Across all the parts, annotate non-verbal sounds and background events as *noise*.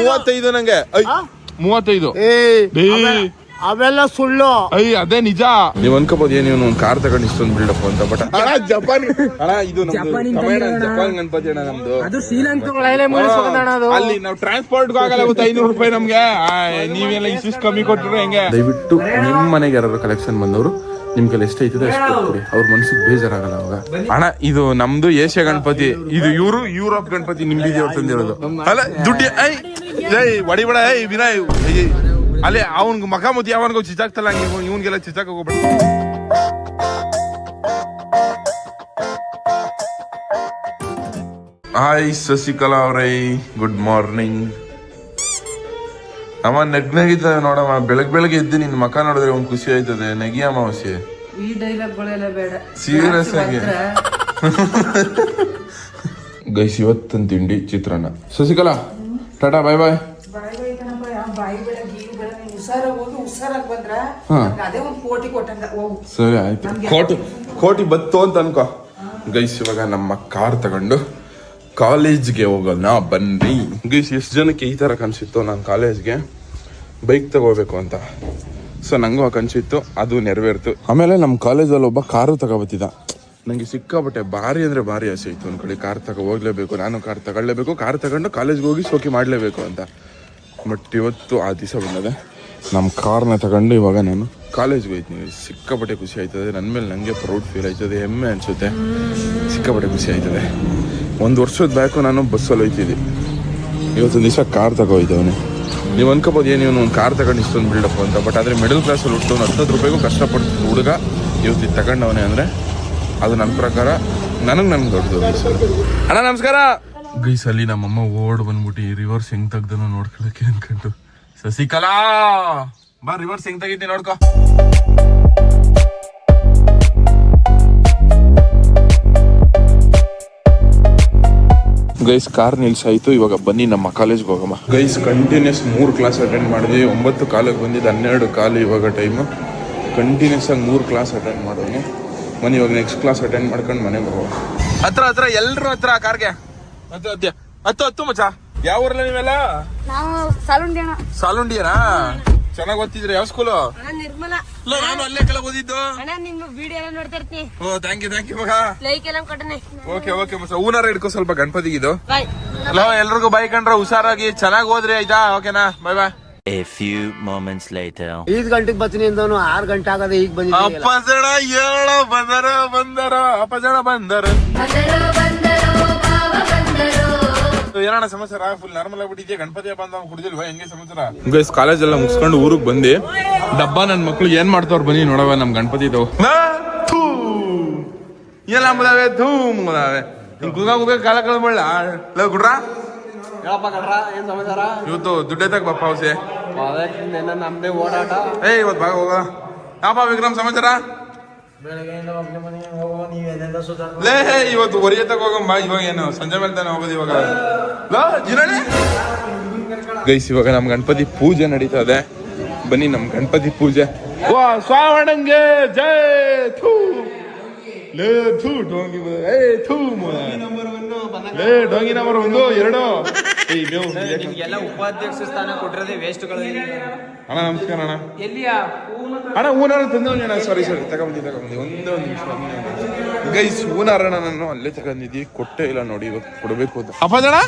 ಮೂವತ್ತೈದು. ನಂಗೆ. ಮೂವತ್ತೈದು. ಅವೆಲ್ಲ ಸುಳ್ಳು. ಅಯ್ಯ ಅದೇ ನಿಜ. ನೀವ್ ಅನ್ಕೋಬಹುದು ಏನ್ ಇವನು ಒಂದು ಕಾರ್ ತಗೊಂಡು ಇಷ್ಟೊಂದು ಬಿಲ್ಡಪ್ ಅಂತ ಬಟ್ ಅಣ್ಣ ಜಪಾನ್ ಅಣ್ಣ ಇದು. ಜಪಾನ್ ಗಣಪತಿ ಅಣ್ಣ ನಮ್ದು. ಅದು ಶ್ರೀಲಂಕಾ ಅಲ್ಲಿ ನಾವು ಟ್ರಾನ್ಸ್ಪೋರ್ಟ್ ಆಗಲ್ಲ ಗೊತ್ತ ಐನೂರು ರೂಪಾಯಿ ನಮ್ಗೆ. ನೀವೆಲ್ಲ ಇಷ್ಟು ಕಮ್ಮಿ ಕೊಟ್ಟಿರೋ ಹೆಂಗೆ? ದಯವಿಟ್ಟು ನಿಮ್ ಮನೆಗೆ ಯಾರು ಕಲೆಕ್ಷನ್ ಬಂದವರು ನಿಮ್ ಕೈಲಿ ಎಷ್ಟು ಐತದೆ ಅಷ್ಟು ಕೊಟ್ಬಿಡಿ. ಅವ್ರ ಮನ್ಸಿಗೆ ಬೇಜಾರಾಗಲ್ಲ ಅವಾಗ. ಅಣ್ಣ ಇದು ನಮ್ದು ಏಷ್ಯಾ ಗಣಪತಿ ಇದು ಇವರು ಯುರೋಪ್ ಗಣಪತಿ ನಿಮ್ಗೆ ಅವ್ರು ತಂದಿರೋದು. ಅಲ್ಲ ದುಡ್ಡು ಐ ಏಯ್ ವಡಿಬಡ ಏಯ್ ವಿನಯ್ ಏಯ್, ಅಲ್ಲೇ ಅವನ್ಗೆ ಮಖ ಮುತಿ ಯಾವನ್ಗೋ ಚಿಚಾಕ್ತಲ್ಲ ಹಂಗೆ ಇವನ್ಗೆಲ್ಲ ಚಿಚಾಕ್ ಹೋಗ್ಬೇಡ ಹಾಯ್ ಶಶಿಕಲಾ ಅವರೈ. ಗುಡ್ ಮಾರ್ನಿಂಗ್ ಅಮ್ಮ ನೆಗ್ ನೆಗಿತಾವೆ ನೋಡಮ್ಮ. ಬೆಳಗ್ ಬೆಳಗ್ಗೆ ಎದ್ದು ನಿನ್ ಮಕ ನೋಡಿದ್ರೆ ಒಂದ್ ಖುಷಿ ಆಯ್ತದೆ. ನೆಗಿ ಅಮಾವಾಸ್ಯೆ. ಈ ಡೈಲಾಗ್ಗಳೆಲ್ಲ ಬೇಡ. ಸೀರಿಯಸ್ ಆಗಿ. ಗೈಸ್ *laughs* ಇವತ್ತಿನ ತಿಂಡಿ ಚಿತ್ರಾನ್ನ. ಶಶಿಕಲಾ ಟಾಟಾ ಬಾಯ್ ಬಾಯ್ ಹಾ. ಅದೇ ಒಂದು ಕೋಟಿ ಕೊಟ್ಟಂಗ. ಹೋಗು ಸರಿ ಆಯ್ತು. ಕೋಟಿ ಕೋಟಿ ಬತ್ತು ಅಂತ ಅನ್ಕೋ. ಗೈಸ್ ಇವಾಗ ನಮ್ಮ ಕಾರ್ ತಗೊಂಡು ಕಾಲೇಜ್ಗೆ ಹೋಗೋಣ ಬನ್ನಿ. ಗೈಸ್ ಎಷ್ಟು ಜನಕ್ಕೆ ಈ ತರ ಕನ್ಸಿತ್ತು ನಾನು ಕಾಲೇಜ್ಗೆ ಬೈಕ್ ತಗೋಬೇಕು ಅಂತ. ಸೊ ನಂಗೂ ಆ ಕನಸಿತ್ತು ಅದು ನೆರವೇರ್ತು. ಆಮೇಲೆ ನಮ್ಮ ಕಾಲೇಜಲ್ಲಿ ಒಬ್ಬ ಕಾರು ತಗೋಬತ್ತಿದ್ದ ನಂಗೆ ಸಿಕ್ಕಾಬಟ್ಟೆ ಭಾರಿ ಅಂದರೆ ಭಾರಿ ಆಸೆ ಇತ್ತು. ಒಂದು ಕಡೆ ಕಾರ್ ತಗೋ ಹೋಗ್ಲೇಬೇಕು, ನಾನು ಕಾರ್ ತಗೊಳ್ಳೇಬೇಕು, ಕಾರ್ ತಗೊಂಡು ಕಾಲೇಜ್ಗೆ ಹೋಗಿ ಶೋಕಿ ಮಾಡಲೇಬೇಕು ಅಂತ. ಬಟ್ ಇವತ್ತು ಆ ದಿವಸ ಬಂದದೆ. ನಮ್ಮ ಕಾರ್ನ ತಗೊಂಡು ಇವಾಗ ನಾನು ಕಾಲೇಜ್ಗೆ ಹೋಯ್ತೀನಿ. ಸಿಕ್ಕಾಪಟ್ಟೆ ಖುಷಿ ಆಯ್ತದೆ. ನನ್ನ ಮೇಲೆ ನನಗೆ ಪ್ರೌಡ್ ಫೀಲ್ ಆಯ್ತದೆ. ಹೆಮ್ಮೆ ಅನಿಸುತ್ತೆ. ಸಿಕ್ಕಾಪಟ್ಟೆ ಖುಷಿ ಆಯ್ತದೆ. ಒಂದು ವರ್ಷದ ಬ್ಯಾಕು ನಾನು ಬಸ್ಸಲ್ಲಿ ಹೋಯ್ತಿದ್ದೆ. ಇವತ್ತೊಂದು ದಿವಸ ಕಾರ್ ತಗೋಯ್ತವನೆ ನೀವು ಅನ್ಕೋಬೋದು ಏನು ಇವನು ಒಂದು ಕಾರ್ ತಗೊಂಡು ಇಷ್ಟೊಂದು ಬಿಲ್ಡಪ್ ಅಂತ. ಬಟ್ ಆದರೆ ಮಿಡಲ್ ಕ್ಲಾಸಲ್ಲಿ ಹುಟ್ಟು ಒಂದು ಹತ್ತತ್ತು ರೂಪಾಯಿಗೂ ಕಷ್ಟಪಡ್ತಿದ್ದ ಹುಡುಗ ಇವತ್ತು ತಗೊಂಡವನೇ ಅಂದರೆ ಅದು ನನ್ನ ಪ್ರಕಾರ ನನಗೆ ನನ್ಗೆ ದೊಡ್ಡದು ಅಣ್ಣ, ನಮಸ್ಕಾರ. ಗೈಸ್ ಅಲ್ಲಿ ನಮ್ಮಮ್ಮ ಓಡ್ ಬಂದ್ಬಿಟ್ಟು ರಿವರ್ಸ್ ಹೆಂಗ್ ತೆಗ್ದನೋ ನೋಡ್ಕೊಳಕ್ಕೆ ಅನ್ಕೊಂಡು ಸಸಿಕಲಾ, ಬಾ ರಿವರ್ಸ್ ಹೆಂಗ್ ತೆಗಿತೀನಿ ನೋಡ್ಕೊ. ಗೈಸ್ ಕಾರ್ ನಿಲ್ಸಾಯ್ತು. ಇವಾಗ ಬನ್ನಿ ನಮ್ಮ ಕಾಲೇಜ್ಗೆ ಹೋಗಮ್ಮ. ಗೈಸ್ ಕಂಟಿನ್ಯೂಸ್ ಮೂರು ಕ್ಲಾಸ್ ಅಟೆಂಡ್ ಮಾಡಿದ್ವಿ. ಒಂಬತ್ತು ಕಾಲಿಗೆ ಬಂದಿದ್ದು ಹನ್ನೆರಡು ಕಾಲು ಇವಾಗ ಟೈಮು ಕಂಟಿನ್ಯೂಸ್ ಆಗಿ ಮೂರು ಕ್ಲಾಸ್ ಅಟೆಂಡ್ ಮಾಡೋನು ಮನೆ ಇವಾಗ ನೆಕ್ಸ್ಟ್ ಕ್ಲಾಸ್ ಅಟೆಂಡ್ ಮಾಡ್ಕೊಂಡು ಮನೆಗೆ ಹೋಗೋ ಹತ್ರ ಹತ್ರ ಎಲ್ರು ಹತ್ರ ಕಾರ್ಗೆ ಹತ್ತು ಹತ್ತು ಹತ್ತು ಹತ್ತು ಮಚ್ಚ? ಯಾವ ಊರಲ್ಲ ನೀವೆಲ್ಲ? ಸಾಲುಂಡಿಯನಾ ಚೆನ್ನಾಗಿ ಓದ್ತಿದ್ರಿ? ಯಾವ ಸ್ಕೂಲು ಅಣ್ಣ ನಿರ್ಮಲ. ಇಲ್ಲ ನಾನು ಅಲ್ಲೇ ಕೆಳಗೆ ಓದಿದ್ದು. ಅಣ್ಣ ನಿಮ್ಮ ವಿಡಿಯೋ ಎಲ್ಲ ನೋಡ್ತಾ ಇರ್ತೀನಿ. Oh thank you thank you ಮಗ. ಲೈಕ್ ಎಲ್ಲ ಕೊಟ್ಟನೆ ಓಕೆ ಓಕೆ ಮಸ ಹೂನಾರ ಹಿಡ್ಕೊ ಸ್ವಲ್ಪ ಗಣಪತಿಗಿದು ಇದು. ಹಲೋ ಎಲ್ರಿಗೂ ಬೈ ಕಂಡ್ರೆ ಹುಷಾರಾಗಿ ಚೆನ್ನಾಗಿ ಓದ್ರಿ ಆಯ್ತಾ? ಓಕೆನಾ bye bye A few moments later. ಐದ್ ಗಂಟೆಗೆ ಬರ್ತೀನಿ ಅಂದವನು ಆರ್ ಗಂಟೆ ಆಗದೆ ಈಗ ಬಂದಿದ್ದೀನಿ ಅಪ್ಪ ಜನ ಏಳ ಬಂದರ ಬಂದರ ಅಪ್ಪ ಜನ ಬಂದರ ಏನಣ್ಣ ಸಮಾಚಾರ? ಫುಲ್ ನಾರ್ಮಲ್ ಆಗ್ಬಿಟ್ಟಿದ್ಯಾ ಗಣಪತಿ ಹಬ್ಬ ಅಂತ ಕುಡಿದಿಲ್ವಾ? ಹೆಂಗೆ ಸಮಾಚಾರ? ಗೈಸ್ ಕಾಲೇಜ್ ಎಲ್ಲ ಮುಗಿಸ್ಕೊಂಡು ಊರಿಗೆ ಬಂದಿ. ಡಬ್ಬ ನನ್ ಮಕ್ಳು ಏನ್ ಮಾಡ್ತಾವ್ರ ಬನ್ನಿ ನೋಡವ ನಮ್ ಗಣಪತಿ ಇದಾವ ಎಲ್ಲ ಮುದಾವೆ ಧೂಮ್ ಮುದಾವೆ ಹಿಂಗ್ ಕುಗ ಕುಗ ಕಾಲ ಕಳ್ಕೊಳ್ಳ ಗುಡ್ರಾ ಗುಡ್ರ ಹೇಳಪ್ಪ ಕಡ್ರ ಏನ್ ಸಮಾಚಾರ? ಇವತ್ತು ದುಡ್ಡೆತ್ತಾಗ ಬಪ್ಪ ಹೌಸೆ ಅದೇ ನೆನ್ನೆ ನಮ್ದೇ ಓಡಾಟ. ಏ ಇವತ್ತು ಭಾಗ ಹೋಗ. ಯಾಪ ವಿಕ್ರಮ್ ಸಮಾಚಾರ? ಲೇ ಇವತ್ತು ಹೊರಗೆ ಹೋಗಮ್ಮ ಇವಾಗ ಏನು, ಸಂಜೆ ಮೇಲೆ ತಾನೆ ಹೋಗೋದು ಇವಾಗ? ಗೈಸ್, ಇವಾಗ ನಮ್ ಗಣಪತಿ ಪೂಜೆ ನಡೀತಾ ಇದೆ. ಬನ್ನಿ, ನಮ್ ಗಣಪತಿ ಪೂಜೆ. ವಾ, ಸ್ವಾವಣಂಗೆ, ಜೈ ಥೂ! ಲೇ, ಥೂ, ಡೋಂಗಿ. ಏ, ಥೂ. ಲೇ, ಡೋಂಗಿ ನಂಬರ್ ಒಂದು, ಎರಡು. ಏಯ್ ಬೇವು ನಿಮ್ಗೆಲ್ಲ ಉಪಾಧ್ಯಕ್ಷ ಸ್ಥಾನ ಕೊಟ್ಟಿರೋದೇ ವೇಸ್ಟ್ಗಳು ಅಣ್ಣ ನಮಸ್ಕಾರ ಅಣ್ಣ. ಎಲ್ಲಿಯ? ಅಣ್ಣ ಹೂನಾರ ತಂದವನಿ ಅಣ್ಣ ಸಾರಿ ಸಾರಿ ತಗೊಂಬಂದಿ ತಗೊಂಬಂದಿ. ಒಂದೇ ಒಂದು ನಿಮಿಷ ಗೈಸ್ ಹೂನಾರಣ ನಾನು ಅಲ್ಲೇ ತಗೊಂಡಿದ್ದಿ ಕೊಟ್ಟೆ ಇಲ್ಲ ನೋಡಿ ಇವತ್ತು ಕೊಡಬೇಕು ಅಂತ. ಅಪ್ಪದಣ್ಣ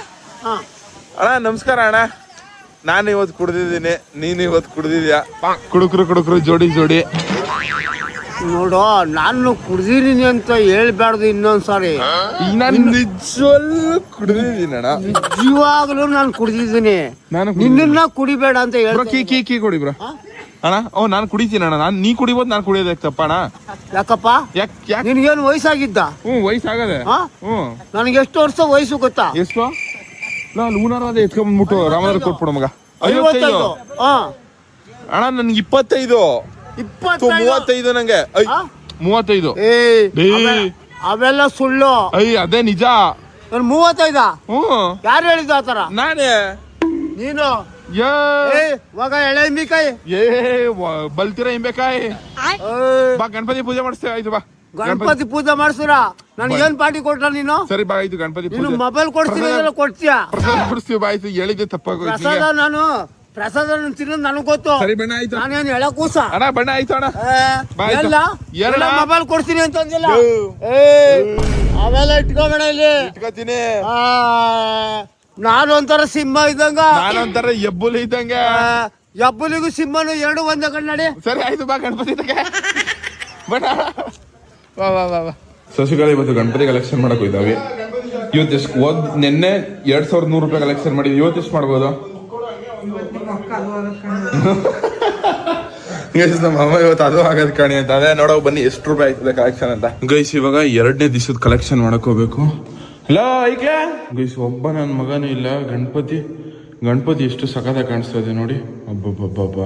ಅಣ್ಣ ನಮಸ್ಕಾರ ಅಣ್ಣ. ನಾನು ಇವತ್ತು ಕುಡ್ದಿದ್ದೀನಿ ನೀನು ಇವತ್ತು ಕುಡ್ದಿದ್ಯಾ? ಕುಡುಕ್ರು ಕುಡುಕ್ರು ಜೋಡಿ ಜೋಡಿ. ನೋಡು ನಾನು ಕುಡ್ದಿದ್ದೀನಿ ಅಂತ ಹೇಳ್ಬಾರ್ದು ಇನ್ನೊಂದ್ಸಾರಿ ನಾನು ನಿಜವಲ್ಲೂ ಕುಡ್ದಿದ್ದೀನಿ ಅಣ್ಣ. ನಿಜವಾಗ್ಲೂ ನಾನು ಕುಡ್ದಿದ್ದೀನಿ. ನಾನು ನಿನ್ನ ಕುಡಿಬೇಡ ಅಂತ ಬ್ರೋ ಕೀ ಕೀ ಕೀ ಕೊಡಿ ಬ್ರೋ. ಅಣ್ಣ ಓ ನಾನು ಕುಡಿತೀನಿ ಅಣ್ಣ. ನಾನು ನೀ ಕುಡಿಬೋದು ನಾನು ಕುಡಿಯೋದಕ್ಕೆ ತಪ್ಪ ಅಣ್ಣ. ಯಾಕಪ್ಪ? ಯಾಕ್ ಯಾಕೆ? ನಿನ್ಗೇನು ವಯಸ್ಸಾಗಿದ್ದ? ಹ್ಞೂ ವಯಸ್ಸಾಗದೆ. ಹಾ? ಹ್ಞೂ. ನನಗೆ ಎಷ್ಟು ವರ್ಷ ವಯಸ್ಸು ಗೊತ್ತಾ? ಎಷ್ಟು? ನಾನು ಲೂನಾರ ಅದೇ ಎತ್ಕೊಂಡ್ಬಿಟ್ಟು ರಾಮನಗರ ಕೊಟ್ಬಿಡು ಮಗ. ಐವತ್ತೈದು. ಐವತ್ತೈದು. ಹಾ. ಅಣ್ಣ ನನ್ಗೆ ಇಪ್ಪತ್ತೈದು. ಥು, ಇಪ್ಪತ್ತೈದು ಮೂವತ್ತೈದು ನಂಗೆ. ಮೂವತ್ತೈದು. ಅವೆಲ್ಲ ಸುಳ್ಳು. ಅಯ್ಯ ಅದೇ ನಿಜ. ನನ್ ಮೂವತ್ತೈದ? ಯಾರು ಹೇಳಿದ್ದು ಆತರ ನಾನೇ. ನೀನು? ಏ ಏ ಮಗ ಎಳೆ ಮಿಕಾಯಿ ಏ ವ- ಬಲ್ತಿರ ಹಿಂಬೇಕಾಯ್. ಬಾ ಗಣಪತಿ ಪೂಜೆ ಮಾಡಿಸ್ತೇವೆ. ಆಯ್ತು ಬಾ. ಗಣಪತಿ ಪೂಜೆ ಮಾಡಿಸ್ರ ನಾನು ಏನ್ ಪಾರ್ಟಿ ಕೊಟ್ರ ನೀನು? ಸರಿ ಬಾ ಆಯ್ತು ಗಣಪತಿ ನೀನು ಮೊಬೈಲ್ ಕೊಡ್ತೀನಿ ಕೊಡ್ತೀಯ? ಕೊಡ್ಸಿ ಕೊಡಿಸ್ತೀವಿ ಬಾ ಆಯ್ತು ಹೇಳಿದ್ದೆ ತಪ್ಪಾಗ ನಾನು ಪ್ರಸಾದ ತಿನ್ನೋದು ನನಗೆ ಗೊತ್ತು. ಸರಿ ಬಣ್ಣ ಆಯ್ತು. ನಾನೇನು ಕೂಸ ಅಣ್ಣ ಬಣ್ಣ ಆಯ್ತು ಅಣ್ಣ. ಎಲ್ಲ ಎಲ್ಲ? ಮೊಬೈಲ್ ಕೊಡ್ತೀನಿ ಅಂತ ಅಂದಿಲ್ಲ ಏ ಅವೆಲ್ಲ ಇಟ್ಕೋಬೇಡ ಇಲ್ಲಿ. ಇಟ್ಕೋತೀನಿ. ಆ, ನಾನು ಒಂಥರ ಸಿಂಹ ಇದ್ದಂಗ. ನಾನೊಂಥರ ಎಬ್ಬುಲಿ ಇದ್ದಂಗ. ಎಬ್ಬುಲಿಗೂ ಯಬ್ಬುಲಿಗೂ ಸಿಂಹನು ಎರಡು ಒಂದೇ ಕಣ್ಣಾಡಿ ಸರಿ ಆಯ್ತು ಬಾ ಗಣಪತಿ ಬಣ್ಣ. ವಾ ವಾ ವಾ ವಾ ಇವತ್ತು ಗಣಪತಿ ಕಲೆಕ್ಷನ್ ಮಾಡಕ್ ಹೋಯ್ತಾವೆ ಇವತ್ತು ಎಷ್ಟು ಒಂದ್ ನಿನ್ನೆ ಎರಡ್ ಸಾವಿರದ ನೂರು ರೂಪಾಯಿ ಕಲೆಕ್ಷನ್ ಮಾಡಿದ್ವಿ. ಇವತ್ತು ಎಷ್ಟು ಮಾಡ್ಬೋದು? *laughs* ನಮ್ಮ ಅಮ್ಮ ಇವತ್ತು ಅದು ಆಗದ್ ಕಾಣಿ ಅಂತ. ಅದೇ ನೋಡೋ ಬನ್ನಿ ಎಷ್ಟು ರೂಪಾಯಿ ಆಯ್ತದೆ ಕಲೆಕ್ಷನ್ ಅಂತ. ಗೈಸ್ ಇವಾಗ ಎರಡನೇ ದಿವಸದ ಕಲೆಕ್ಷನ್ ಮಾಡಕ್ ಹೋಗ್ಬೇಕು. ಹಲೋ ಐಕ್ಲಾ ಗೈಸ್ ಒಬ್ಬ ನನ್ನ ಮಗನೂ ಇಲ್ಲ. ಗಣಪತಿ ಗಣಪತಿ ಎಷ್ಟು ಸಖತ ಕಾಣಿಸ್ತಾ ಇದೆ ನೋಡಿ. ಅಬ್ಬಬ್ಬಬ್ಬಬ್ಬ.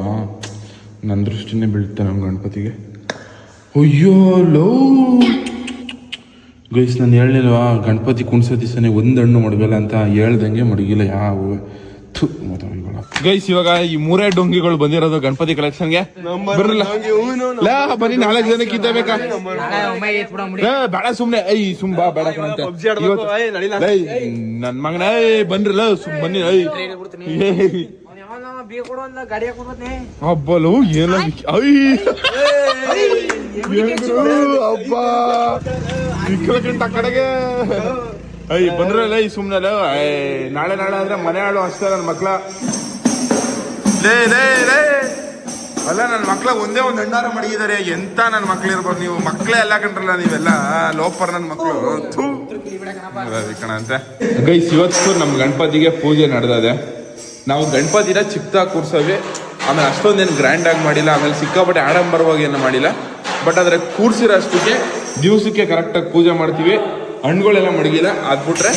ನನ್ನ ದೃಷ್ಟಿನೇ ಬೀಳುತ್ತೆ ನಮ್ಮ ಗಣಪತಿಗೆ. ಅಯ್ಯೋ ಲೋ. ಗೈಸ್ ನಾನು ಹೇಳಲಿಲ್ವಾ ಗಣಪತಿ ಕುಣಿಸೋ ದಿವಸನೇ ಒಂದು ಹಣ್ಣು ಮಡಗಲ್ಲ ಅಂತ ಹೇಳ್ದಂಗೆ ಮಡಗಿಲ್ಲ ಯಾವ. ಗೈಸ್ ಇವಾಗ ಈ ಮೂರೇ ಡೊಂಗಿಗಳು ಬಂದಿರೋದು ಗಣಪತಿ ಕಲೆಕ್ಷನ್ಗೆ ಬರಲ್ಲ ಬನ್ನಿ ನಾಲ್ಕು ಜನಕ್ಕೆ ಇದ್ದೇ ಬೇಕಾ ಲೇ, ಬೇಡ ಸುಮ್ನೆ ಐ ಸುಮ್ ಬಾ ಬೇಡ ನನ್ ಮಗನ ಏಯ್ ಬನ್ರಲ್ಲ ಸುಮ್ ಬನ್ನಿ ಐ. ಹಬ್ಬಲು ಏನ ಐ ಹಬ್ಬ ಕಡೆಗೆ ಐ ಬಂದ್ರಲ್ಲ ಈ ಐ ನಾಳೆ ನಾಳೆ ಅಂದ್ರೆ ಮನೆ ಆಳು ಅಷ್ಟೇ ನನ್ನ ಮಕ್ಳ. ಲೇ ಲೇ ಲೇ. ಅಲ್ಲ ನನ್ನ ಮಕ್ಳ ಒಂದೇ ಒಂದು ಹೆಣ್ಣಾರ ಮಡಗಿದ್ದಾರೆ ಎಂತ ನನ್ನ ಮಕ್ಳು ಇರ್ಬೋದು ನೀವು? ಮಕ್ಳೇ ಎಲ್ಲ ಕಂಡ್ರಲ್ಲ ನೀವೆಲ್ಲ? ಲೋಪರ್ ನನ್ನ. ಅದೇ ಕಣ ಅಂತ ಗೈಸ್ ಇವತ್ತು ನಮ್ಮ ಗಣಪತಿಗೆ ಪೂಜೆ ನಡೆದಿದೆ. ನಾವು ಗಣಪತಿನ ಚಿಕ್ಕದಾಗಿ ಕೂರ್ಸೋವಿ. ಆಮೇಲೆ ಅಷ್ಟೊಂದೇನು ಗ್ರ್ಯಾಂಡ್ ಆಗಿ ಮಾಡಿಲ್ಲ. ಆಮೇಲೆ ಸಿಕ್ಕಾಪಟ್ಟೆ ಆಡಂಬರವಾಗಿ ಏನು ಮಾಡಿಲ್ಲ. ಬಟ್ ಆದರೆ ಕೂರ್ಸಿರೋ ಅಷ್ಟಕ್ಕೆ ದಿವಸಕ್ಕೆ ಕರೆಕ್ಟಾಗಿ ಪೂಜೆ ಮಾಡ್ತೀವಿ. ಹಣ್ಣುಗಳೆಲ್ಲ ಮಡಗಿಲ್ಲ ಅದ್ಬಿಟ್ರೆ